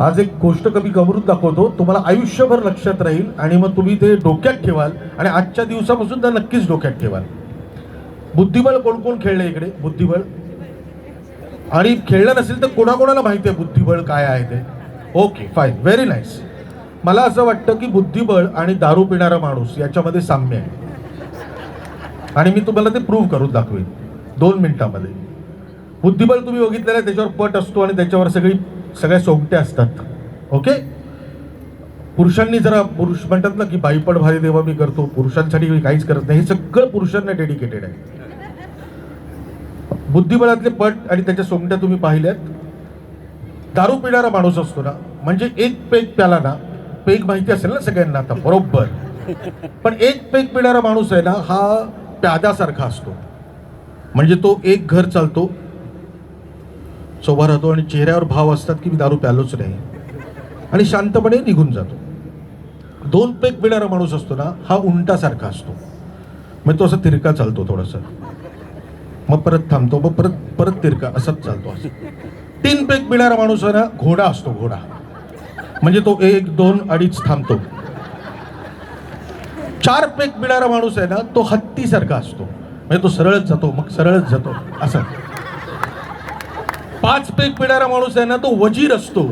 आज एक गोष्ट कमी कमरून दाखवतो. तुम्हाला आयुष्यभर लक्षात राहील आणि मग तुम्ही ते डोक्यात ठेवाल आणि आजच्या दिवसापासून तर नक्कीच डोक्यात ठेवाल. बुद्धिबळ कोण कोण खेळलं इकडे? बुद्धिबळ? आणि खेळलं नसेल तर कोणाकोणाला माहिती आहे बुद्धिबळ काय आहे ते? ओके फाईन व्हेरी नाईस मला असं वाटतं की बुद्धिबळ आणि दारू पिणारा माणूस याच्यामध्ये साम्य आहे. आणि मी तुम्हाला ते प्रूव्ह करून दाखवेन. दोन मिनिटामध्ये. बुद्धिबळ तुम्ही बघितलेलं आहे त्याच्यावर पट असतो आणि त्याच्यावर सगळी सगळ्या सोंगट्या असतात. ओके पुरुषांनी जरा पुरुष म्हणतात ना की बाईपण भारी देवा मी करतो. पुरुषांसाठी मी काहीच करत नाही. हे सगळं पुरुषांना डेडिकेटेड आहे. बुद्धिबळातले पट आणि त्याच्या सोंगट्या तुम्ही पाहिल्यात. दारू पिणारा माणूस असतो ना म्हणजे एक पेग प्याला ना पेग माहिती असेल ना सगळ्यांना आता बरोबर. पण एक पेग पिणारा माणूस आहे ना हा प्यादासारखा असतो. म्हणजे तो एक घर चालतो सोबा राहतो आणि चेहऱ्यावर भाव असतात की मी दारू प्यालोच नाही. आणि शांतपणे निघून जातो. दोन पेक पिणारा माणूस असतो ना हा उंटासारखा असतो. मग तो असा तिरका चालतो थोडासा. मग परत थांबतो मग परत परत तिरका असाच चालतो असं. तीन पेक पिणारा माणूस आहे ना घोडा असतो घोडा. म्हणजे तो एक दोन अडीच थांबतो. चार पेक पिणारा माणूस आहे ना तो हत्तीसारखा असतो. म्हणजे तो सरळच जातो मग सरळच जातो असं. पाच पेग पिणारा माणूस आहे ना तो वजीर असतो.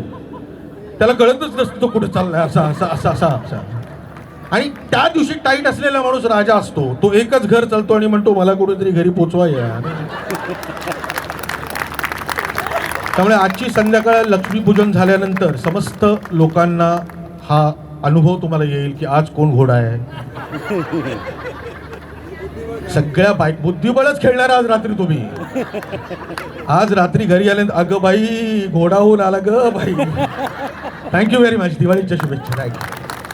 त्याला कळतच नसतो तो कुठे चाललाय असा असा असा असा असा. आणि त्या दिवशी टाईट असलेला माणूस राजा असतो. तो एकच घर चालतो आणि म्हणतो मला कुठेतरी घरी पोचवा या. त्यामुळे आजची संध्याकाळ लक्ष्मीपूजन झाल्यानंतर समस्त लोकांना हा अनुभव तुम्हाला येईल की आज कोण घोडा आहे. सगळ्या बाईक बुद्धिबळच खेळणार आज रात्री तुम्ही. आज रात्री घरी आले अगं बाई घोडा होऊन आला ग बाई. थँक्यू व्हेरी मच दिवाळीच्या शुभेच्छा. थँक्यू